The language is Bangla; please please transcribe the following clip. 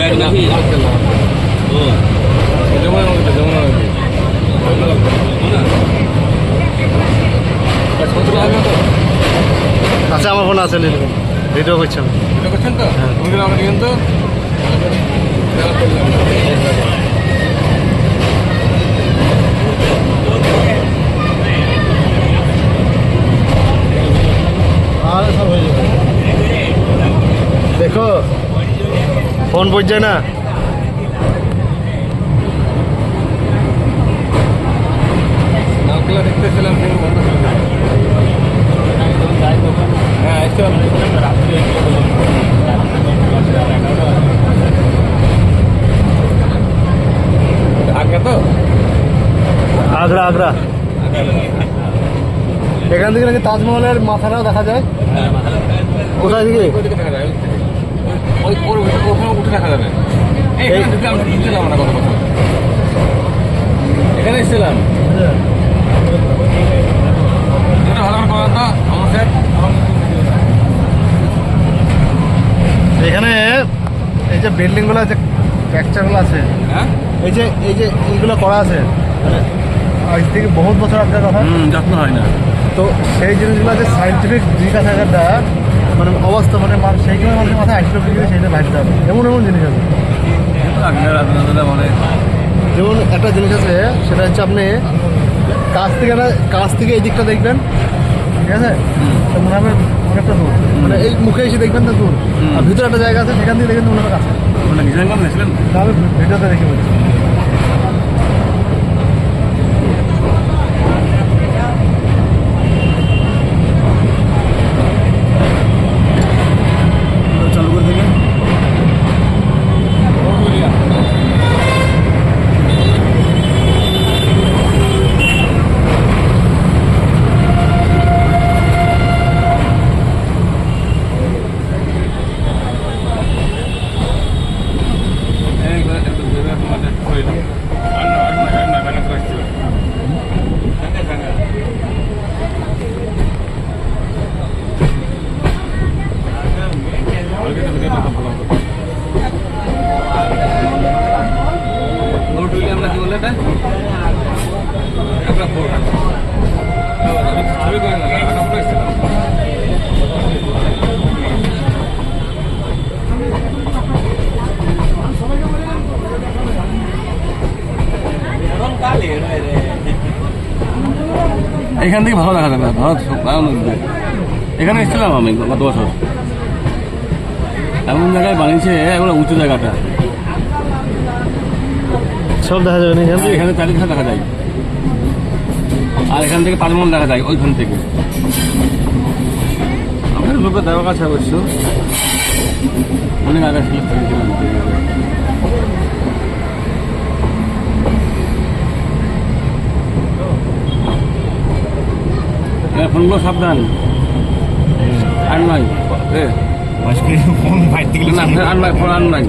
এক নাকি ও যেমন যেমন আচ্ছা আমার ফোন আছে নিয়ে নেবেন ভিডিও করছি আমি এটা করছেন তো তুমি কিন্তু আমরা নিয়েন তো দেখো ফোন বুঝছে না? দেখতেছিলাম হ্যাঁ আগে তো আগ্রা আগ্রা। এখান থেকে নাকি তাজমহলের মাথাটাও দেখা যায়? কোথায় থেকে? উঠে দেখা যাবে। এখানে ঢুকছিলাম না বছর এখানে এসেছিলাম। এটা ভালো করে আমার এখানে এই যে বিল্ডিংগুলো যে স্ট্রাকচারগুলো আছে হ্যাঁ? এই যে এই যে এইগুলো করা আছে মানে আজ থেকে বহুত বছর আগের কথা। যত্ন হয় না। তো সেই জিনিসগুলো যে সাইন্টিফিক জিজ্ঞাসা থাকাটা মানে অবস্থা মানে মান- সেইগুলো মানুষের মাথায় কি করে সেইটা ভাবতে হবে। এমন এমন জিনিস আছে। যেমন একটা জিনিস আছে সেটা হচ্ছে আপনি কাছ থেকে কাছ থেকে এই দিকটা দেখবেন ঠিক আছে? তো মনে হবে অনেকটা দূর। মানে এই মুখে এসে দেখবেন না দূর। আর ভিতরে একটা জায়গা আছে সেখান থেকে দেখবেন মনে হবে কাছে। মানে তা ভিডিওতে দেখে বলছি চালু করে থেকে ফোর্ট উইলিয়াম নাকি বলে এটা একটা ফোর্ট আমি ছবি করে না একটা ফোর্ট এসেছিলাম এখান থেকে ভালো দেখা যাবে এখানে এসেছিলাম আমি গত বছর। এমন জায়গায় বানিয়েছে এগুলো উঁচু জায়গাটা। সব দেখা যাবে না এখান? চারিদিকে দেখা যায়। আর এখান থেকে তাজমহল দেখা যায় ওইখান থেকে। আমাদের লোকের দেওয়া কাছে অবশ্য। অনেক আগে ছিল ফোনগুলো সাবধান। আর নয় ফোন বাইর থেকে না আর নয় ফোন আর নয়